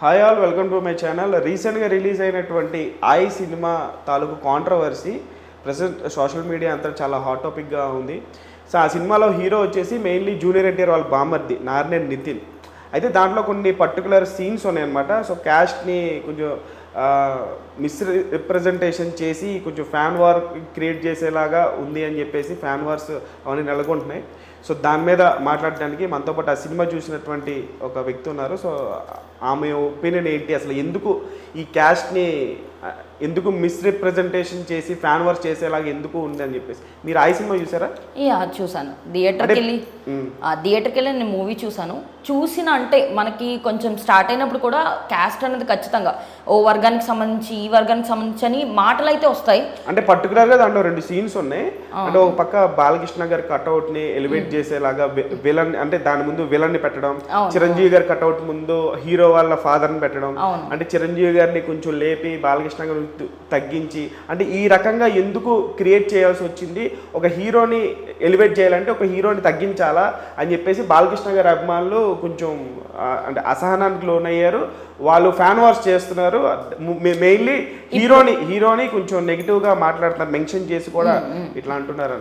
Hi all welcome to my channel. రీసెంట్గా release అయినటువంటి I cinema తాలూకు కాంట్రవర్సీ. ప్రజెంట్ సోషల్ మీడియా అంతా చాలా హాట్ టాపిక్గా ఉంది. సో ఆ సినిమాలో హీరో వచ్చేసి మెయిన్లీ జూనియర్ ఎన్టీఆర్ వాళ్ళ బామర్ది నార్నేని నితిన్. అయితే దాంట్లో కొన్ని పర్టికులర్ సీన్స్ ఉన్నాయన్నమాట. సో క్యాస్ట్ని కొంచెం మిస్ రిప్రజెంటేషన్ చేసి కొంచెం ఫ్యాన్ వార్ క్రియేట్ చేసేలాగా ఉంది అని చెప్పేసి ఫ్యాన్ వార్స్ అవన్నీ నెలకొంటున్నాయి. సో దాని మీద మాట్లాడడానికి మనతో పాటు ఆ సినిమా చూసినటువంటి ఒక వ్యక్తి ఉన్నారు. సో ఆమె ఒపీనియన్ ఏంటి? అసలు ఎందుకు ఈ క్యాస్ట్ని ఎందుకు మిస్రిప్రజెంటేషన్ చేసి ఫ్యాన్ వార్స్ చేసేలాగా ఎందుకు ఉంది అని చెప్పేసి. మీరు ఆ సినిమా చూసారా? చూసాను. థియేటర్కి వెళ్ళి థియేటర్కి వెళ్ళి నేను మూవీ చూసాను. చూసిన అంటే మనకి కొంచెం స్టార్ట్ అయినప్పుడు కూడా క్యాస్ట్ అనేది ఖచ్చితంగా ఓ వర్గానికి సంబంధించి ఈ వర్గానికి సంబంధించి అని మాటలు అయితే వస్తాయి. అంటే పర్టికులర్గా దాంట్లో రెండు సీన్స్ ఉన్నాయి. అంటే ఒక పక్క బాలకృష్ణ గారి కట్అవుట్ని ఎలివేట్ చేసేలాగా విలన్ అంటే దాని ముందు విలన్ని పెట్టడం. చిరంజీవి గారి కట్అవుట్ ముందు హీరో వాళ్ళ ఫాదర్ని పెట్టడం. అంటే చిరంజీవి గారిని కొంచెం లేపి బాలకృష్ణ తు- తగ్గించి అంటే ఈ రకంగా ఎందుకు క్రియేట్ చేయాల్సి వచ్చింది? ఒక హీరోని ఎలివేట్ చేయాలంటే ఒక హీరోని తగ్గించాలా అని చెప్పేసి బాలకృష్ణ గారి అభిమానులు కొంచెం అంటే అసహనానికి లోనయ్యారు. వాళ్ళు ఫ్యాన్ వార్స్ చేస్తున్నారు. మెయిన్లీ హీరోని హీరోని కొంచెం నెగిటివ్గా మాట్లాడుతున్నారు మెన్షన్ చేసి కూడా ఇట్లా అంటున్నారు.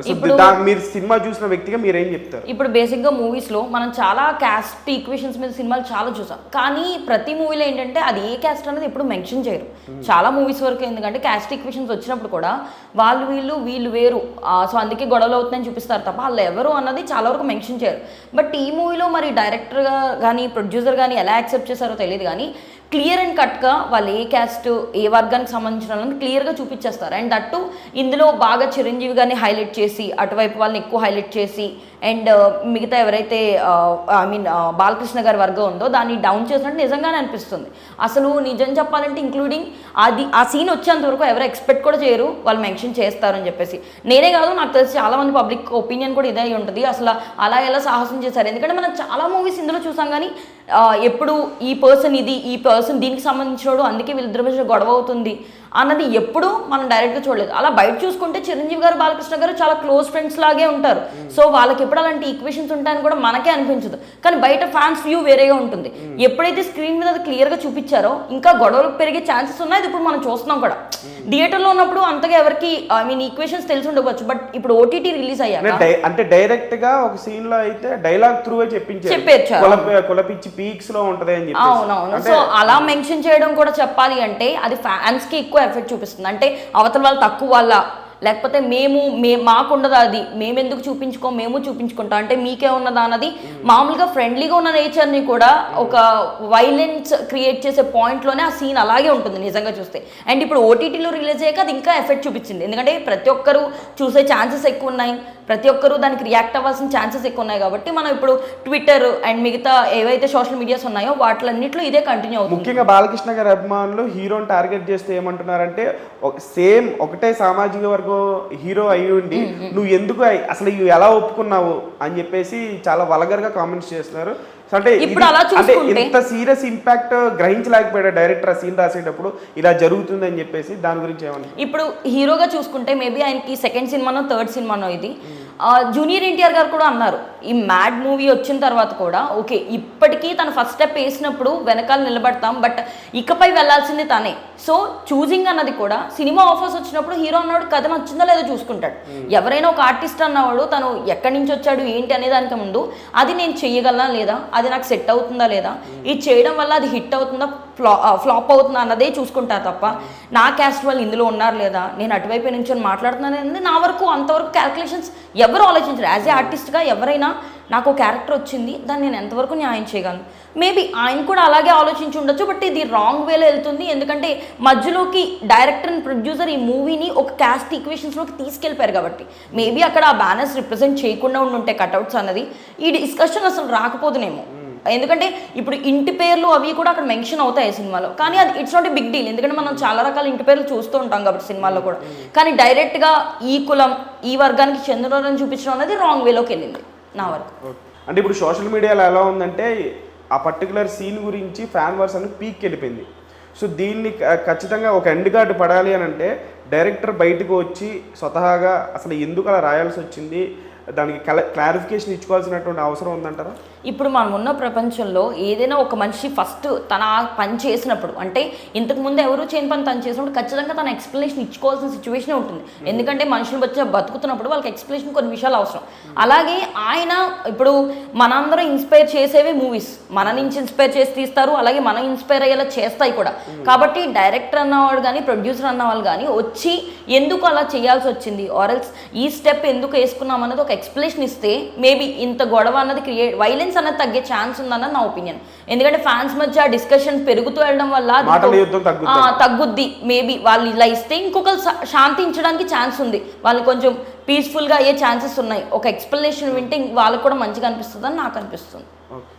మీరు సినిమా చూసిన వ్యక్తిగా మీరేం చెప్తారు? ఇప్పుడు బేసిక్గా మూవీస్లో మనం చాలా క్యాస్ట్ ఈక్వేషన్స్ మీద సినిమాలు చాలా చూసాం. కానీ ప్రతి మూవీలో ఏంటంటే అది ఏ క్యాస్ట్ అనేది ఎప్పుడు మెన్షన్ చేయరు. చాలా మూవీస్ వరకు ఎందుకంటే క్యాస్ట్ ఈక్వేషన్స్ వచ్చినప్పుడు కూడా వాళ్ళు వీళ్ళు వీళ్ళు వేరు. సో అందుకే గొడవలు అవుతుందని చూపిస్తారు తప్ప వాళ్ళు ఎవరు అన్నది చాలా వరకు మెన్షన్ చేయరు. బట్ ఈ మూవీలో మరి డైరెక్టర్గా కానీ ప్రొడ్యూసర్ కానీ ఎలా యాక్సెప్ట్ చేశారో తెలియదు కానీ క్లియర్ అండ్ కట్గా వాళ్ళు ఏ క్యాస్ట్ ఏ వర్గానికి సంబంధించిన వాళ్ళని క్లియర్గా చూపించేస్తారు. అండ్ దట్టు ఇందులో బాగా చిరంజీవి గారిని హైలైట్ చేసి అటువైపు వాళ్ళని ఎక్కువ హైలైట్ చేసి అండ్ మిగతా ఎవరైతే ఐ మీన్ బాలకృష్ణ గారి వర్గం ఉందో దాన్ని డౌన్ చేసినట్టు నిజంగానే అనిపిస్తుంది. అసలు నిజం చెప్పాలంటే ఇంక్లూడింగ్ అది ఆ సీన్ వచ్చేంత వరకు ఎవరు ఎక్స్పెక్ట్ కూడా చేయరు వాళ్ళు మెన్షన్ చేస్తారని చెప్పేసి. నేనే కాదు నాకు తెలిసి చాలామంది పబ్లిక్ ఒపీనియన్ కూడా ఇదే అయి ఉంటుంది. అసలు అలా ఎలా సాహసం చేశారు? ఎందుకంటే మనం చాలా మూవీస్ ఇందులో చూసాం కానీ ఎప్పుడు ఈ పర్సన్ ఇది ఈ పర్సన్ దీనికి సంబంధించినోడు అందుకే వీళ్ళిద్దరి మధ్య గొడవ అవుతుంది. అన్నది ఎప్పుడు మనం డైరెక్ట్గా చూడలేదు. అలా బయట చూసుకుంటే చిరంజీవి గారు బాలకృష్ణ గారు చాలా క్లోజ్ ఫ్రెండ్స్ లాగే ఉంటారు. సో వాళ్ళకి ఎప్పుడు అలాంటి ఈక్వేషన్స్ ఉంటాయని కూడా మనకే అనిపించదు. కానీ బయట ఫ్యాన్స్ వ్యూ వేరేగా ఉంటుంది. ఎప్పుడైతే స్క్రీన్ మీద అది క్లియర్గా చూపించారో ఇంకా గొడవలు పెరిగే ఛాన్సెస్ ఉన్నాయి. అది ఇప్పుడు మనం చూస్తున్నాం కూడా. థియేటర్లో ఉన్నప్పుడు అంతగా ఎవరికి ఐ మీన్ ఈక్వేషన్స్ తెలిసి ఉండవచ్చు. బట్ ఇప్పుడు ఓటీటీ రిలీజ్ అయ్యాక అంటే డైరెక్ట్గా ఒక సీన్లో అయితే డైలాగ్ త్రూ. కుల కులపిచ్చి పీక్స్లో ఉంటది అని చెప్పి అవునవును. సో అలా మెన్షన్ చేయడం కూడా చెప్పాలి అంటే అది ఫ్యాన్స్కి ఎక్కువ ఎఫెక్ట్ చూపిస్తుంది. అంటే అవతల వాళ్ళు తక్కువ వాళ్ళ. లేకపోతే మేము మే మాకుండదు అది. మేము ఎందుకు చూపించుకోం మేము చూపించుకుంటాం. అంటే మీకే ఉన్నదా అన్నది. మామూలుగా ఫ్రెండ్లీగా ఉన్న నేచర్ని కూడా ఒక వైలెన్స్ క్రియేట్ చేసే పాయింట్లోనే ఆ సీన్ అలాగే ఉంటుంది నిజంగా చూస్తే. అండ్ ఇప్పుడు ఓటీటీలో రిలీజ్ అయ్యాక అది ఇంకా ఎఫెక్ట్ చూపించింది. ఎందుకంటే ప్రతి ఒక్కరు చూసే ఛాన్సెస్ ఎక్కువ ఉన్నాయి. ప్రతి ఒక్కరు దానికి రియాక్ట్ అవ్వాల్సిన ఛాన్సెస్ ఎక్కువ ఉన్నాయి కాబట్టి మనం ఇప్పుడు ట్విట్టర్ అండ్ మిగతా ఏవైతే సోషల్ మీడియాస్ ఉన్నాయో వాటిలన్నింటిలో ఇదే కంటిన్యూ అవుతుంది. ముఖ్యంగా బాలకృష్ణ గారి అభిమానులు హీరోని టార్గెట్ చేస్తే ఏమంటున్నారంటే సేమ్ ఒకటే సామాజిక వర్గం హీరో అయి ఉండి నువ్వు ఎందుకు అసలు ఇవి ఎలా ఒప్పుకున్నావు? అని చెప్పేసి చాలా వలగర్గా కామెంట్స్ చేస్తున్నారు. అంటే ఇప్పుడు అలా అంటే ఇంత సీరియస్ ఇంపాక్ట్ గ్రహించలేకపోయాడు డైరెక్టర్ ఆ సీన్ రాసేటప్పుడు ఇలా జరుగుతుంది అని చెప్పేసి దాని గురించి ఏమన్నా ఇప్పుడు హీరోగా చూసుకుంటే మేబీ ఆయనకి సెకండ్ సినిమానో థర్డ్ సినిమానో ఇది. ఆ, జూనియర్ ఎన్టీఆర్ గారు కూడా అన్నారు. ఈ మ్యాడ్ మూవీ వచ్చిన తర్వాత కూడా ఓకే ఇప్పటికీ తను ఫస్ట్ స్టెప్ వేసినప్పుడు వెనకాల నిలబడతాం బట్ ఇకపై వెళ్ళాల్సింది తనే. సో చూజింగ్ అన్నది కూడా సినిమా ఆఫర్స్ వచ్చినప్పుడు హీరో అన్నాడు కథ నచ్చిందో లేదో చూసుకుంటాడు. ఎవరైనా ఒక ఆర్టిస్ట్ అన్నవాడు తను ఎక్కడి నుంచి వచ్చాడు ఏంటి అనే దానికి ముందు అది నేను చెయ్యగలనా లేదా అది నాకు సెట్ అవుతుందా లేదా ఇది చేయడం వల్ల అది హిట్ అవుతుందా ఫ్లా ఫ్లాప్ అవుతుందా అన్నదే చూసుకుంటారు తప్ప నా క్యాస్ట్ వాళ్ళు ఇందులో ఉన్నారు లేదా నేను అటువైపు నుంచి మాట్లాడుతున్నాను నా వరకు అంతవరకు క్యాల్కులేషన్స్ ఎవరు ఆలోచించరు. యాజ్ ఏ ఆర్టిస్ట్గా ఎవరైనా నాకు క్యారెక్టర్ వచ్చింది దాన్ని నేను ఎంతవరకు న్యాయం చేయగలను? మేబీ ఆయన కూడా అలాగే ఆలోచించి ఉండొచ్చు బట్ ఇది రాంగ్ వేలో వెళ్తుంది. ఎందుకంటే మధ్యలోకి డైరెక్టర్ అండ్ ప్రొడ్యూసర్ ఈ మూవీని ఒక క్యాస్ట్ ఈక్వేషన్స్లోకి తీసుకెళ్ళిపోయారు కాబట్టి. మేబీ అక్కడ ఆ బ్యానర్స్ రిప్రజెంట్ చేయకుండా ఉండుంటే కట్అవుట్స్ అన్నది ఈ డిస్కషన్ అసలు రాకపోదునేమో. ఎందుకంటే ఇప్పుడు ఇంటి పేర్లు అవి కూడా అక్కడ మెన్షన్ అవుతాయి సినిమాలో. కానీ అది it's not a big deal ఎందుకంటే మనం చాలా రకాల ఇంటి పేర్లు చూస్తూ ఉంటాం కాబట్టి సినిమాల్లో కూడా. కానీ డైరెక్ట్గా ఈ కులం ఈ వర్గానికి చెందినని చూపించడం అనేది రాంగ్ వేలోకి వెళ్ళింది నా వరకు. అంటే ఇప్పుడు సోషల్ మీడియాలో ఎలా ఉందంటే ఆ పర్టికులర్ సీన్ గురించి ఫ్యాన్ వర్స్ అని పీక్ వెళ్ళిపోయింది. సో దీన్ని ఖచ్చితంగా ఒక ఎండ్ కార్డు పడాలి అని అంటే డైరెక్టర్ బయటకు వచ్చి స్వతహాగా అసలు ఎందుకు అలా రాయాల్సి వచ్చింది దానికి క్లారిఫికేషన్ ఇచ్చుకోవాల్సినటువంటి అవసరం ఉందంటారా? ఇప్పుడు మనం ఉన్న ప్రపంచంలో ఏదైనా ఒక మనిషి ఫస్ట్ తన పని చేసినప్పుడు అంటే ఇంతకు ముందు ఎవరు చేయని పని తను చేసినప్పుడు ఖచ్చితంగా తన ఎక్స్ప్లెనేషన్ ఇచ్చుకోవాల్సిన సిచ్యువేషన్ ఉంటుంది. ఎందుకంటే మనుషులు వచ్చి బతుకుతున్నప్పుడు వాళ్ళకి ఎక్స్ప్లెనేషన్ కొన్ని విషయాలు అవసరం. అలాగే ఆయన ఇప్పుడు మనందరం ఇన్స్పైర్ చేసేవి మూవీస్ మన నుంచి ఇన్స్పైర్ చేసి తీస్తారు అలాగే మనం ఇన్స్పైర్ అయ్యేలా చేస్తాయి కూడా. కాబట్టి డైరెక్టర్ అన్నవాడు కానీ ప్రొడ్యూసర్ అన్న వాళ్ళు కానీ వచ్చి ఎందుకు అలా చేయాల్సి వచ్చింది? ఆర్ఎల్స్ ఈ స్టెప్ ఎందుకు వేసుకున్నాం అన్నది ఒక ఎక్స్ప్లెనేషన్ ఇస్తే మేబీ ఇంత గొడవ అన్నది క్రియేట్ వైలెన్స్ అన్నది తగ్గే ఛాన్స్ ఉందన్నది నా ఒపీనియన్ ఎందుకంటే ఫ్యాన్స్ మధ్య ఆ డిస్కషన్ పెరుగుతూ వెళ్ళడం వల్ల తగ్గుద్ది. మేబీ వాళ్ళు ఇలా ఇస్తే ఇంకొకరు శాంతించడానికి ఛాన్స్ ఉంది. వాళ్ళు కొంచెం పీస్ఫుల్గా అయ్యే ఛాన్సెస్ ఉన్నాయి. ఒక ఎక్స్ప్లెనేషన్ వింటే వాళ్ళకి కూడా మంచిగా అనిపిస్తుంది అని నాకు అనిపిస్తుంది.